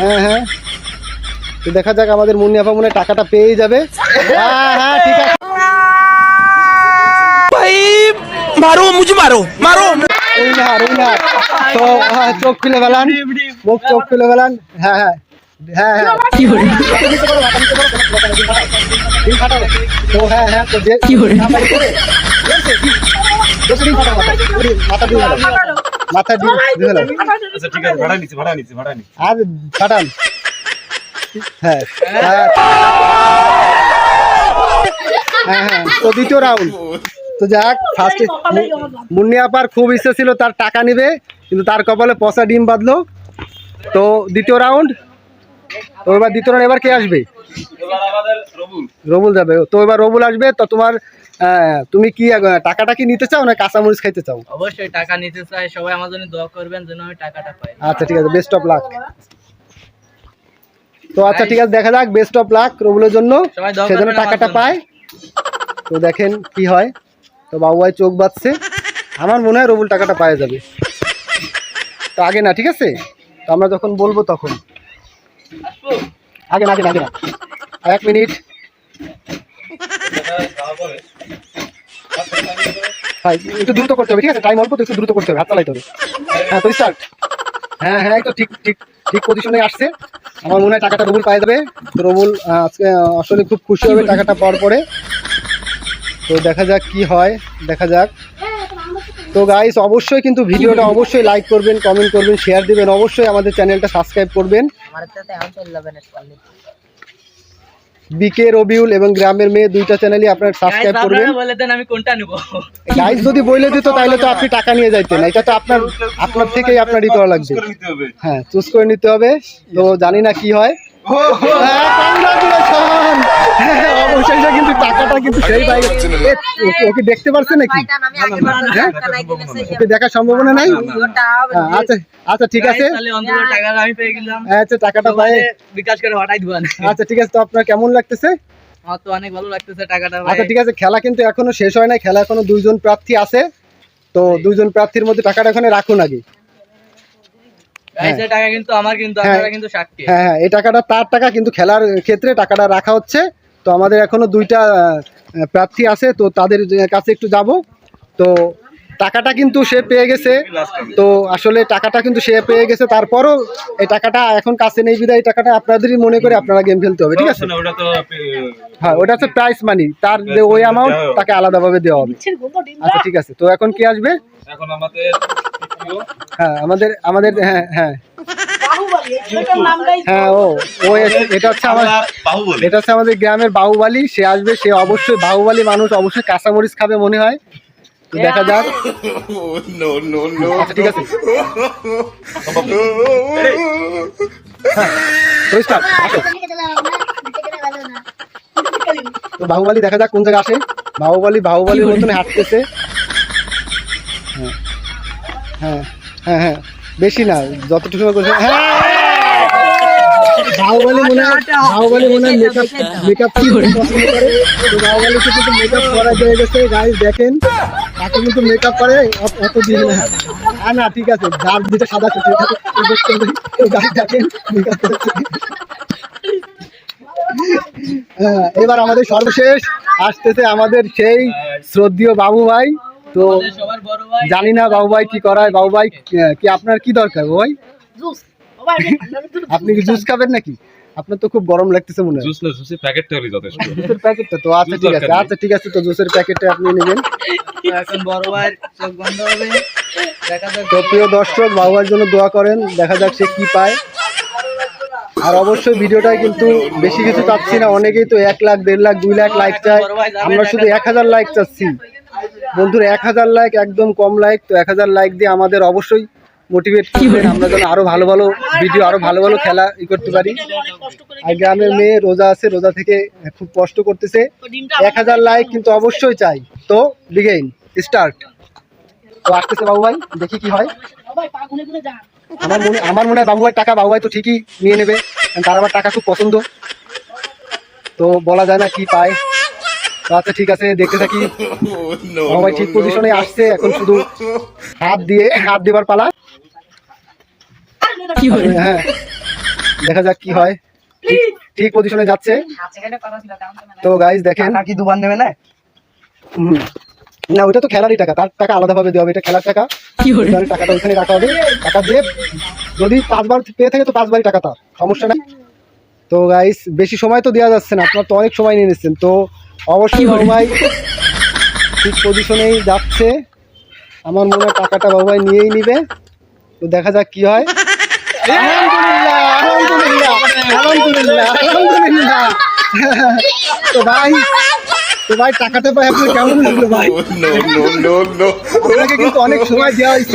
হ্যাঁ হ্যাঁ। তো দেখা যাক আমাদের মুন্নি আপা মনে টাকাটা পেয়ে যাবে। হ্যাঁ হ্যাঁ ঠিক আছে। মারো মুঝে মারো মারো। এই না এই না। হ্যাঁ, চোখ খুলে ফেলান। মুখ চোখ খুলে ফেলান। হ্যাঁ হ্যাঁ। হ্যাঁ হ্যাঁ। কি হলো? তো হ্যাঁ হ্যাঁ তো যে কি মাথা দিয়ে মাথা দিয়ে। আচ্ছা ঠিক আছে ভাড়া নিচ্ছি ভাড়া নিচ্ছি ভাড়া নিচ্ছি। আর ফাটান। হ্যাঁ হ্যাঁ হ্যাঁ হ্যাঁ তো দ্বিতীয় রাউন্ড তো যাক ফার্স্টে মুন্নি আপার খুব ইচ্ছে ছিল তার টাকা নেবে কিন্তু তার কপালে পচা ডিম বাঁধলো। তো দ্বিতীয় রাউন্ড তো এবার দ্বিতীয় রাউন্ড এবার কে আসবে? এবার রবুল। রবুল যাবে। তো এবার রবুল আসবে তো তোমার আহ, তুমি কি টাকাটা কি নিতে চাও না কাঁচামরিচ খাইতে চাও? অবশ্যই টাকা নিতে চাই সবাই আমার জন্য দোয়া করবেন যেন আমি টাকাটা পাই। আচ্ছা ঠিক আছে বেস্ট অফ লাক তো আচ্ছা ঠিক আছে দেখা যাক বেস্ট অফ লাক রবুলের জন্য সেজন্য টাকাটা পায়। তো দেখেন কি হয় তো বাবু ভাই চোখ বাঁধছে। আমার মনে হয় রবুল টাকাটা পাওয়া যাবে। তো আগে না ঠিক আছে? তো আমরা যখন বলব তখন। আগে না আগে না আগে না। এক মিনিট। একটু দ্রুত করতে হবে, ঠিক আছে? টাইম অল্প, তো একটু দ্রুত করতে হবে, হাত চালাইতে হবে। হ্যাঁ তো স্টার্ট হ্যাঁ হ্যাঁ তো ঠিক ঠিক ঠিক পজিশনে আসছে। আমার মনে হয় টাকাটা রবুল পাই তো রবুল আজকে আসলে খুব খুশি হবে টাকাটা পাওয়ার পরে। তো দেখা যাক কি হয়, দেখা যাক। তো গাইস অবশ্যই কিন্তু ভিডিওটা অবশ্যই লাইক করবেন কমেন্ট করবেন শেয়ার দিবেন। অবশ্যই আমাদের চ্যানেলটা সাবস্ক্রাইব করবেন আমার সাথে এখন চলে যাবেন বিকে রবিউল এবং গ্রামের মেয়ে দুইটা চ্যানেলই আপনার সাবস্ক্রাইব করবেন। বলে দেন আমি কোনটা নিব? গাইস যদি বলে দিত তাহলে তো আপনি টাকা নিয়ে যাইতেন। এটা তো আপনার আপনার থেকেই আপনার ই করা লাগবে। করে নিতে হবে হ্যাঁ চুজ করে নিতে হবে। তো জানি না কি হয়! হ্যাঁ, অবশেষে কিন্তু টাকাটা কিন্তু সেই ভাই ওকে- ওকে দেখতে পারছে নাকি? হ্যাঁ? ওকে দেখার সম্ভাবনা নাই? হ্যাঁ, আচ্ছা আচ্ছা ঠিক আছে। তাহলে অন্তত টাকাটা আমি পেয়ে গেলাম। আচ্ছা টাকাটা পাই বিকাশ করে হটাই দিবেন আচ্ছা ঠিক আছে তো আপনার কেমন লাগতেছে? আমার তো অনেক ভালো লাগতেছে টাকাটা আচ্ছা ঠিক আছে খেলা কিন্তু এখনও শেষ হয় নাই খেলা এখনও দুইজন প্রার্থী আছে। তো দুইজন প্রার্থীর মধ্যে টাকাটা এখানে রাখুন আগে। টাকা কিন্তু আমার কিন্তু হ্যাঁ। কিন্তু হ্যাঁ হ্যাঁ এই টাকাটা তার টাকা কিন্তু খেলার ক্ষেত্রে টাকাটা রাখা হচ্ছে। তো আমাদের এখনও দুইটা প্রার্থী আছে তো তাদের কাছে একটু যাব। তো টাকাটা কিন্তু সে পেয়ে গেছে। তো আসলে টাকাটা কিন্তু সে পেয়ে গেছে তারপরও এই টাকাটা এখন কাছে নেই বিদায় এই টাকাটা আপনাদেরই মনে করে আপনারা গেম খেলতে হবে ঠিক আছে? না, ওটা তো আপনি, হ্যাঁ ওটা হচ্ছে প্রাইস মানি তার যে ওই অ্যামাউন্ট তাকে আলাদাভাবে দেওয়া হবে। আচ্ছা ঠিক আছে তো এখন কি আসবে? এখন আমাদের হ্যাঁ আমাদের আমাদের হ্যাঁ হ্যাঁ। হ্যাঁ ও ও এটা হচ্ছে আমার এটা হচ্ছে আমাদের গ্রামের বাহুবালি। সে আসবে সে অবশ্যই বাহুবালি মানুষ অবশ্যই কাঁচামরিচ খাবে মনে হয়। তো দেখা যাক। আচ্ছা ঠিক আছে। তো আসো। তো বাহুবালি দেখা যাক কোন জায়গায় আসে। বাহুবালি বাহুবালির মতন হাঁটতেছে। হ্যাঁ। হ্যাঁ হ্যাঁ হ্যাঁ। বেশি না যতটুকু সময় হ্যাঁ বাহুবালি মনে হয় বাহুবালি মনে হয় মেকআপ মেকআপ কি পছন্দ করে। তো বাহুবালিকে কিন্তু মেকআপ করা হয়ে গেছে গাইস দেখেন। তাকে কিন্তু মেকআপ করে অত- অত দিন না। হ্যাঁ না ঠিক আছে যার যেটা সাদা চুল গাইস দেখেন মেকআপ করেছে। হ্যাঁ, এবার আমাদের সর্বশেষ আসতেছে আমাদের সেই শ্রদ্ধীয় বাবু ভাই। তো জানি না বাবু ভাই কি করায়। বাবু ভাই কি আপনার কি দরকার ভাই? আপনি কি জুস খাবেন নাকি? আপনার তো খুব গরম লাগতেছে মনে হয়। জুস না জুসের প্যাকেটটা হলে যথেষ্ট। জুসের প্যাকেটটা তো আচ্ছা ঠিক আছে আচ্ছা ঠিক আছে তো জুসের প্যাকেটটা আপনি নেবেন। তো এখন বড় ভাই চোখ বন্ধ হবে। দেখা যাক। তো প্রিয় দর্শক বাবু ভাইয়ের জন্য দোয়া করেন দেখা যাক সে কি পায়। আর অবশ্যই ভিডিওটায় কিন্তু বেশি কিছু চাচ্ছি না অনেকেই তো এক লাখ দেড় লাখ দুই লাখ লাইক চায়। আমরা শুধু এক হাজার লাইক চাচ্ছি। বন্ধুরা এক হাজার লাইক একদম কম লাইক তো এক হাজার লাইক দিয়ে আমাদের অবশ্যই মোটিভেট করবেন। আমরা যেন আরও ভালো ভালো ভিডিও আরও ভালো ভালো খেলা ই করতে পারি। আর গ্রামের মেয়ে রোজা আছে রোজা থেকে খুব কষ্ট করতেছে। এক হাজার লাইক কিন্তু অবশ্যই চাই। তো বিগেইন স্টার্ট তো আসতেছে বাবু ভাই দেখি কি হয়। আমার মনে আমার মনে হয় বাবু ভাই টাকা বাবু ভাই তো ঠিকই নিয়ে নেবে। কারণ তার আবার টাকা খুব পছন্দ। তো বলা যায় না কি পায়। তো আচ্ছা ঠিক আছে দেখতে থাকি। বাবু ভাই ঠিক পজিশনে আসছে এখন শুধু হাত দিয়ে হাত দেবার পালা। হ্যাঁ। দেখা যাক কি হয়। ঠিক- ঠিক পজিশনে যাচ্ছে। তো গাইজ দেখেন। টাকা কি দুবার নেবে না? হুম। না ওইটা তো খেলারই টাকা। তার টাকা আলাদাভাবে দেওয়া হবে। এটা খেলার টাকা। ওইখানে টাকাটা ওইখানে রাখা হবে। টাকা দিয়ে যদি পাঁচবার পেয়ে থাকে তো পাঁচবারই টাকা তার। সমস্যা নাই। তো গাইস বেশি সময় তো দেওয়া যাচ্ছে না। আপনার তো অনেক সময় নিয়ে নিচ্ছেন। তো অবশ্যই বাবুভাই ঠিক পজিশনেই যাচ্ছে। আমার মনে হয় টাকাটা বাবাই নিয়েই নিবে। তো দেখা যাক কি হয়। আলহামদুলিল্লাহ আলহামদুলিল্লাহ আলহামদুলিল্লাহ। আলহামদুলিল্লাহ তো ভাই তো ভাই টাকাটা পাই আপনি কেমন লাগল ভাই? আপনাকে কিন্তু অনেক সময় দেওয়া হয়েছে।